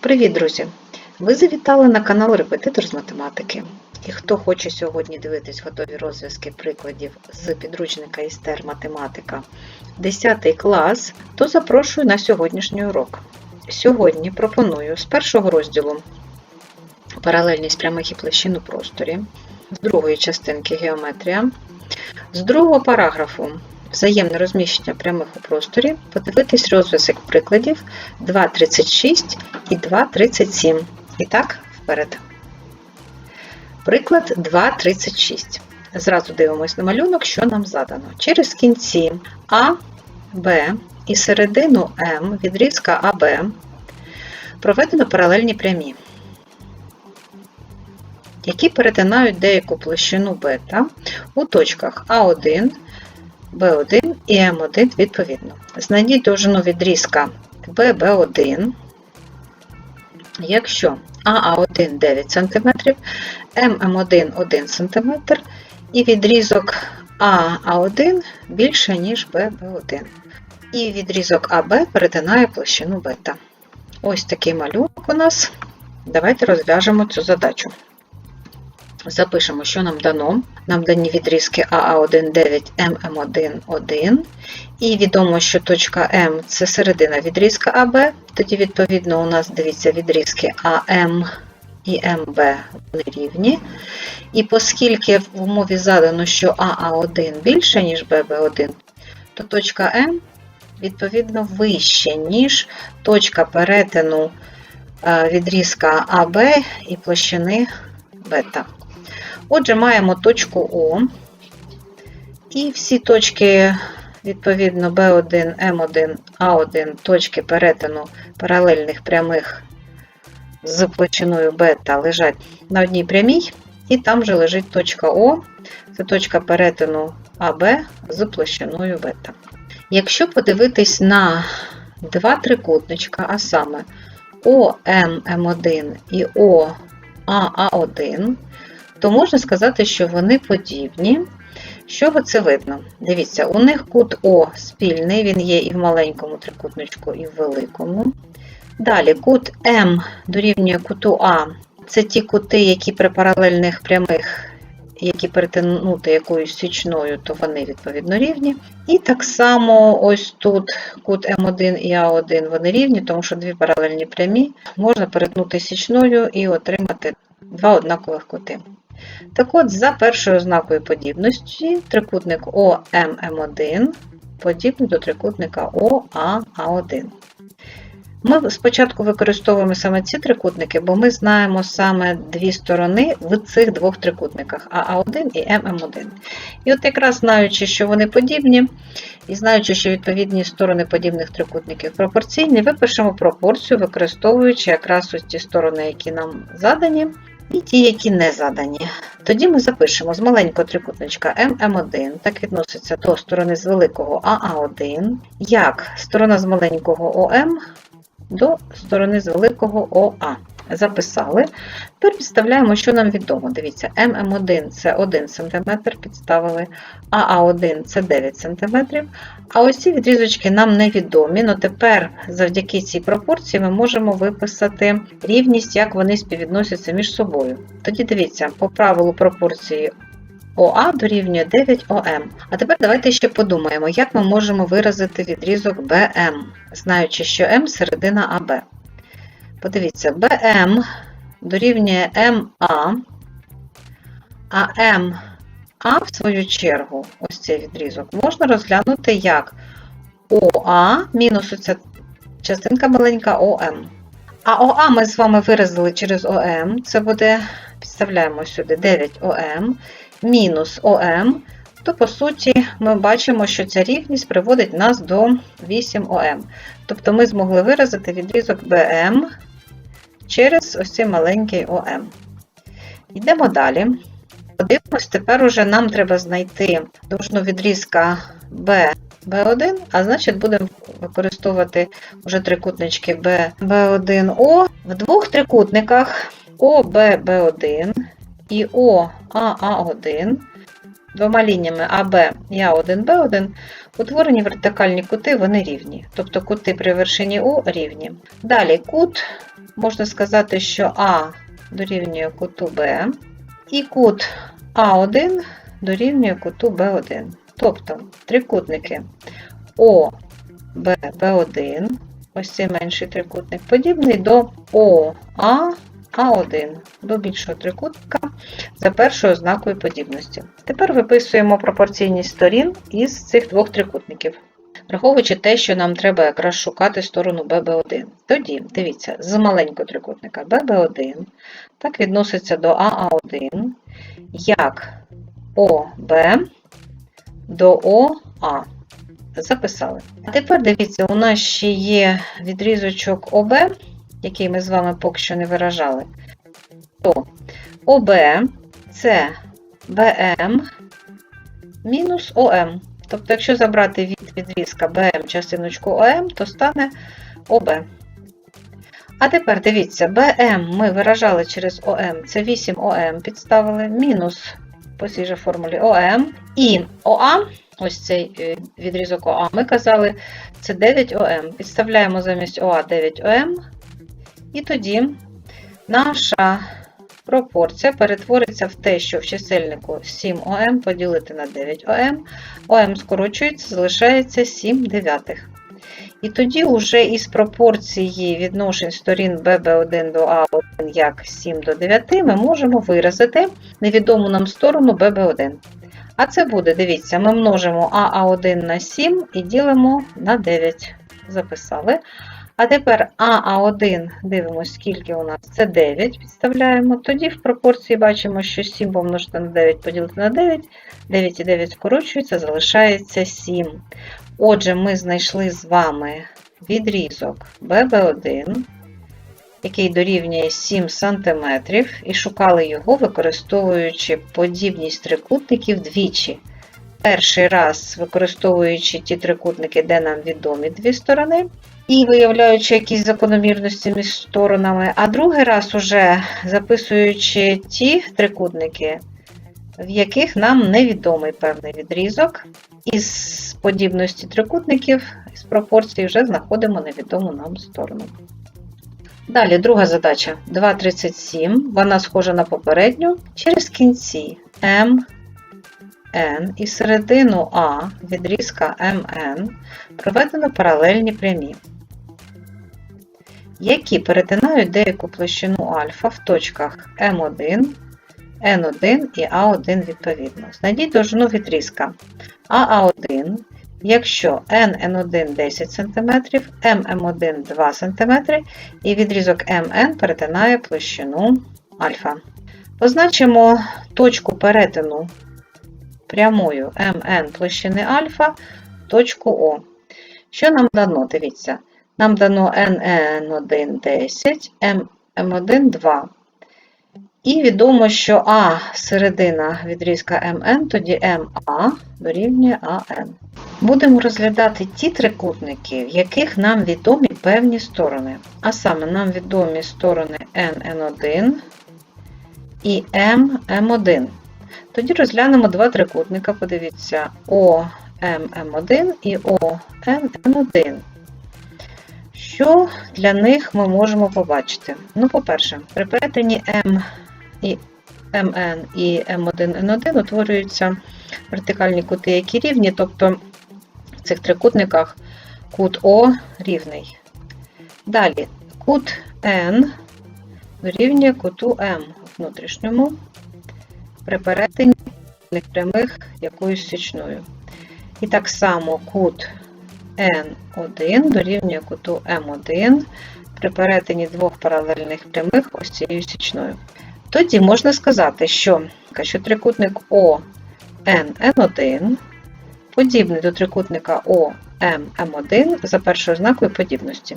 Привіт, друзі! Ви завітали на канал Репетитор з математики. І хто хоче сьогодні дивитись готові розв'язки прикладів з підручника Істер Математика 10 клас, то запрошую на сьогоднішній урок. Сьогодні пропоную з першого розділу паралельність прямих і площин у просторі, з другої частинки геометрія, з другого параграфу взаємне розміщення прямих у просторі, подивитись розв'язок прикладів 2.36 і 2.37. І так, вперед. Приклад 2.36. Зразу дивимось на малюнок, що нам задано. Через кінці А, Б і середину М відрізка АБ проведено паралельні прямі, які перетинають деяку площину бета у точках А1, Б1 і М1 відповідно. Знайдіть довжину відрізка ББ1, якщо АА1 9 см, ММ1 1 см і відрізок АА1 більше, ніж ББ1. І відрізок АБ перетинає площину бета. Ось такий малюнок у нас. Давайте розв'яжемо цю задачу. Запишемо, що нам дано. Нам дані відрізки АА1 9, ММ1 1. І відомо, що точка М це середина відрізка АБ. Тоді, відповідно, у нас дивіться відрізки АМ і МБ вони рівні. І оскільки в умові задано, що АА1 більше, ніж ББ1, то точка М відповідно вище, ніж точка перетину відрізка АБ і площини бета. Отже, маємо точку О, і всі точки, відповідно, B1, M1, A1 точки перетину паралельних прямих з площиною бета лежать на одній прямій, і там же лежить точка О, це точка перетину АБ з площиною бета. Якщо подивитись на два трикутничка, а саме ОММ1 і ОАА1, то можна сказати, що вони подібні. Чого це видно? Дивіться, у них кут О спільний, він є і в маленькому трикутничку, і в великому. Далі кут М дорівнює куту А. Це ті кути, які при паралельних прямих, які перетинути якоюсь січною, то вони відповідно рівні. І так само ось тут кут М1 і А1 вони рівні, тому що дві паралельні прямі можна перетнути січною і отримати два однакових кути. Так от, за першою ознакою подібності, трикутник ОММ1 подібний до трикутника ОАА1. Ми спочатку використовуємо саме ці трикутники, бо ми знаємо саме дві сторони в цих двох трикутниках АА1 і ММ1. І от якраз знаючи, що вони подібні, і знаючи, що відповідні сторони подібних трикутників пропорційні, випишемо пропорцію, використовуючи якраз ось ті сторони, які нам задані, і ті, які не задані. Тоді ми запишемо з маленького трикутничка ММ1, так відноситься до сторони з великого АА1, як сторона з маленького ОМ до сторони з великого ОА. Записали. Тепер підставляємо, що нам відомо. Дивіться, ММ1 це 1 см підставили, АА1 це 9 см. А ось ці відрізочки нам невідомі, але тепер завдяки цій пропорції ми можемо виписати рівність, як вони співвідносяться між собою. Тоді дивіться, по правилу пропорції ОА дорівнює 9ОМ. А тепер давайте ще подумаємо, як ми можемо виразити відрізок БМ, знаючи, що М середина АБ. Подивіться, БМ дорівнює МА, а МА, в свою чергу, ось цей відрізок, можна розглянути як ОА мінус оця частинка маленька ОМ. А ОА ми з вами виразили через ОМ, це буде, підставляємо сюди 9ОМ мінус ОМ, то, по суті, ми бачимо, що ця рівність приводить нас до 8ОМ. Тобто ми змогли виразити відрізок БМ через ось цей маленький ОМ. Йдемо далі. Подивимось, тепер уже нам треба знайти довжину відрізка B, B1, а значить будемо використовувати вже трикутнички B, B1O. В двох трикутниках OB-B1 і OAA1 двома лініями АБ і А1Б1 утворені вертикальні кути, вони рівні. Тобто кути при вершині О рівні. Далі кут можна сказати, що А дорівнює куту Б, і кут А1 дорівнює куту Б1. Тобто трикутники ОБ, Б1, ось цей менший трикутник, подібний до ОА, А1, до більшого трикутника за першою ознакою подібності. Тепер виписуємо пропорційність сторін із цих двох трикутників. Враховуючи те, що нам треба якраз шукати сторону ББ1. Тоді, дивіться, з маленького трикутника ББ1 так відноситься до АА1, як ОБ до ОА. Записали. А тепер дивіться, у нас ще є відрізочок ОБ, який ми з вами поки що не виражали. То ОБ це БМ мінус ОМ. Тобто, якщо забрати від відрізка БМ частиночку ОМ, то стане ОБ. А тепер дивіться, БМ ми виражали через ОМ, це 8 ОМ підставили, мінус по цій же формулі ОМ. І ОА, ось цей е, відрізок ОА, ми казали, це 9 ОМ. Підставляємо замість ОА 9 ОМ. І тоді наша пропорція перетвориться в те, що в чисельнику 7 ОМ поділити на 9 ОМ. ОМ скорочується, залишається 7 дев'ятих. І тоді вже із пропорції відношень сторін ББ1 до А1 як 7 до 9 ми можемо виразити невідому нам сторону ББ1. А це буде, дивіться, ми множимо АА1 на 7 і ділимо на 9. Записали. А тепер АА1, дивимося, скільки у нас, це 9, підставляємо. Тоді в пропорції бачимо, що 7 помножити на 9 поділити на 9, 9 і 9 скорочується, залишається 7. Отже, ми знайшли з вами відрізок ББ1, який дорівнює 7 см, і шукали його, використовуючи подібність трикутників двічі. Перший раз використовуючи ті трикутники, де нам відомі дві сторони, і виявляючи якісь закономірності між сторонами, а другий раз уже записуючи ті трикутники, в яких нам невідомий певний відрізок, із подібності трикутників з пропорції вже знаходимо невідому нам сторону. Далі, друга задача 2,37. Вона схожа на попередню. Через кінці М, N і середину А відрізка МН проведено паралельні прямі, які перетинають деяку площину альфа в точках М1, N1 і А1 відповідно. Знайдіть довжину відрізка АА1, якщо NN1 10 см, MM1 2 см і відрізок МН перетинає площину альфа. Позначимо точку перетину прямою МН площини альфа точку О. Що нам дано? Дивіться, нам дано NN1 10, MM1 2. І відомо, що А середина відрізка МН, тоді МА дорівнює АН. Будемо розглядати ті трикутники, в яких нам відомі певні сторони. А саме нам відомі сторони NN1 і MM1. Тоді розглянемо два трикутника, подивіться, OMM1 і OMN1. Що для них ми можемо побачити? Ну, по-перше, при перетині М і МН і М1Н1 утворюються вертикальні кути, які рівні, тобто в цих трикутниках кут О рівний. Далі кут N дорівнює куту М внутрішньому при перетині прямих якоюсь січною. І так само кут N1 дорівнює куту М1 при перетині двох паралельних прямих ось цією січною. Тоді можна сказати, що, що трикутник ОНН1 подібний до трикутника ОММ1 за першою ознакою подібності.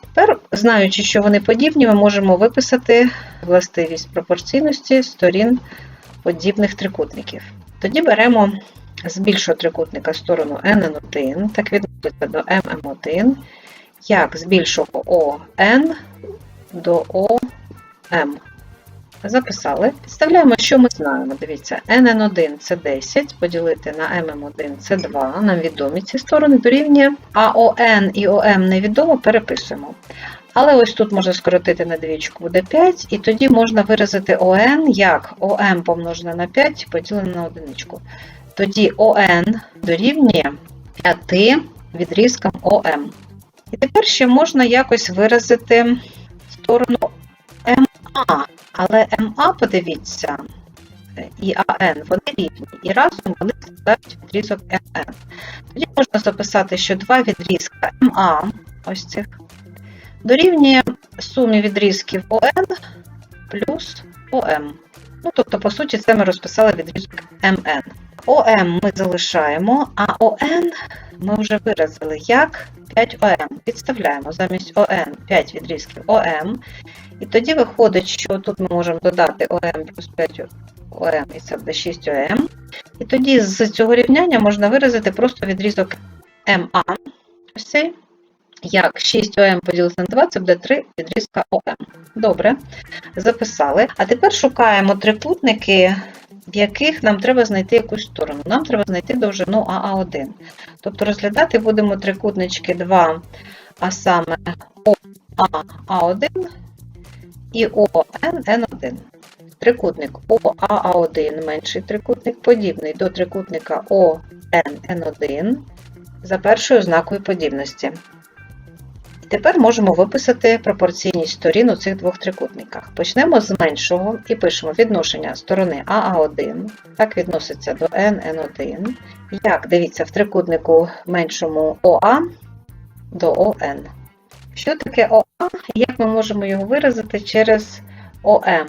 Тепер, знаючи, що вони подібні, ми можемо виписати властивість пропорційності сторін подібних трикутників. Тоді беремо з трикутника сторону NN1, так відноситься до MM1, як з більшого ON до OM. Записали. Підставляємо, що ми знаємо. Дивіться, NN1 це 10, поділити на MM1 це 2. Нам відомі ці сторони дорівнює. А ОН і ОМ невідомо переписуємо. Але ось тут можна скоротити на двічку, буде 5, і тоді можна виразити ОН як ОМ помножене на 5 поділене на одиничку. Тоді ОН дорівнює 5 відрізкам ОМ. І тепер ще можна якось виразити сторону МА. Але МА, подивіться, і АН, вони рівні, і разом вони складають відрізок МН. Тоді можна записати, що два відрізка МА, ось цих, дорівнює сумі відрізків ОН плюс ОМ. Ну, тобто, по суті, це ми розписали відрізок МН. ОМ ми залишаємо, а ОН ми вже виразили як 5ОМ. Підставляємо замість ОН 5 відрізків ОМ. І тоді виходить, що тут ми можемо додати ОМ плюс 5 ОМ, і це буде 6 ОМ. І тоді з цього рівняння можна виразити просто відрізок МА. Ось цей. Як 6 ОМ поділити на 2, це буде 3 відрізка ОМ. Добре, записали. А тепер шукаємо трикутники, в яких нам треба знайти якусь сторону. Нам треба знайти довжину АА1. Тобто розглядати будемо трикутнички 2, а саме ОАА1 і ОНН1. Трикутник ОАА1 менший трикутник, подібний до трикутника ОНН1 за першою ознакою подібності. Тепер можемо виписати пропорційність сторін у цих двох трикутниках. Почнемо з меншого і пишемо відношення сторони АА1, так відноситься до НН1. Як дивіться в трикутнику меншому ОА до ОН. Що таке ОА як ми можемо його виразити через ОМ?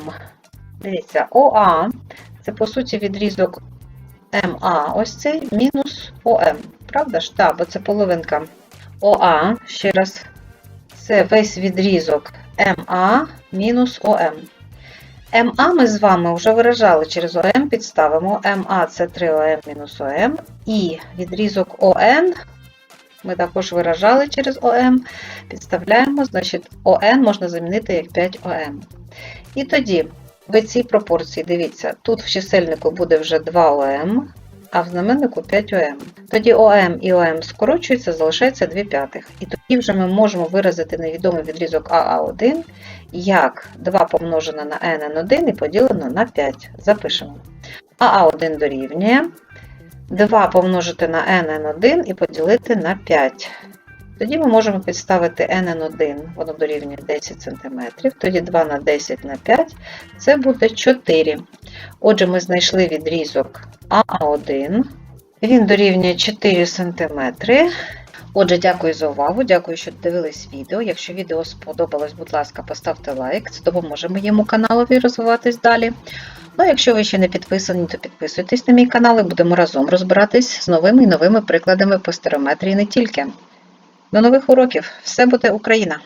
Дивіться, ОА це по суті відрізок МА, ось цей мінус ОМ. Правда ж? Так, бо це половинка ОА, ще раз, це весь відрізок МА мінус ОМ. МА ми з вами вже виражали через ОМ, підставимо. МА це 3ОМ мінус ОМ. І відрізок ОН ми також виражали через ОМ. Підставляємо, значить, ОН можна замінити як 5ОМ. І тоді в цій пропорції, дивіться, тут в чисельнику буде вже 2ОМ, а в знаменнику 5ОМ. Тоді ОМ і ОМ скорочуються, залишається 2 п'ятих. І тоді вже ми можемо виразити невідомий відрізок АА1 як 2 помножене на НН1 і поділено на 5. Запишемо. АА1 дорівнює 2 помножити на НН1 і поділити на 5. Тоді ми можемо підставити nn1, воно дорівнює 10 см, тоді 2 на 10 на 5 це буде 4. Отже, ми знайшли відрізок АА1, він дорівнює 4 см. Отже, дякую за увагу, дякую, що дивились відео. Якщо відео сподобалось, будь ласка, поставте лайк, це допоможе моєму каналові розвиватись далі. Ну, а якщо ви ще не підписані, то підписуйтесь на мій канал і будемо разом розбиратись з новими і новими прикладами по стереометрії не тільки. До нових уроків! Все буде Україна!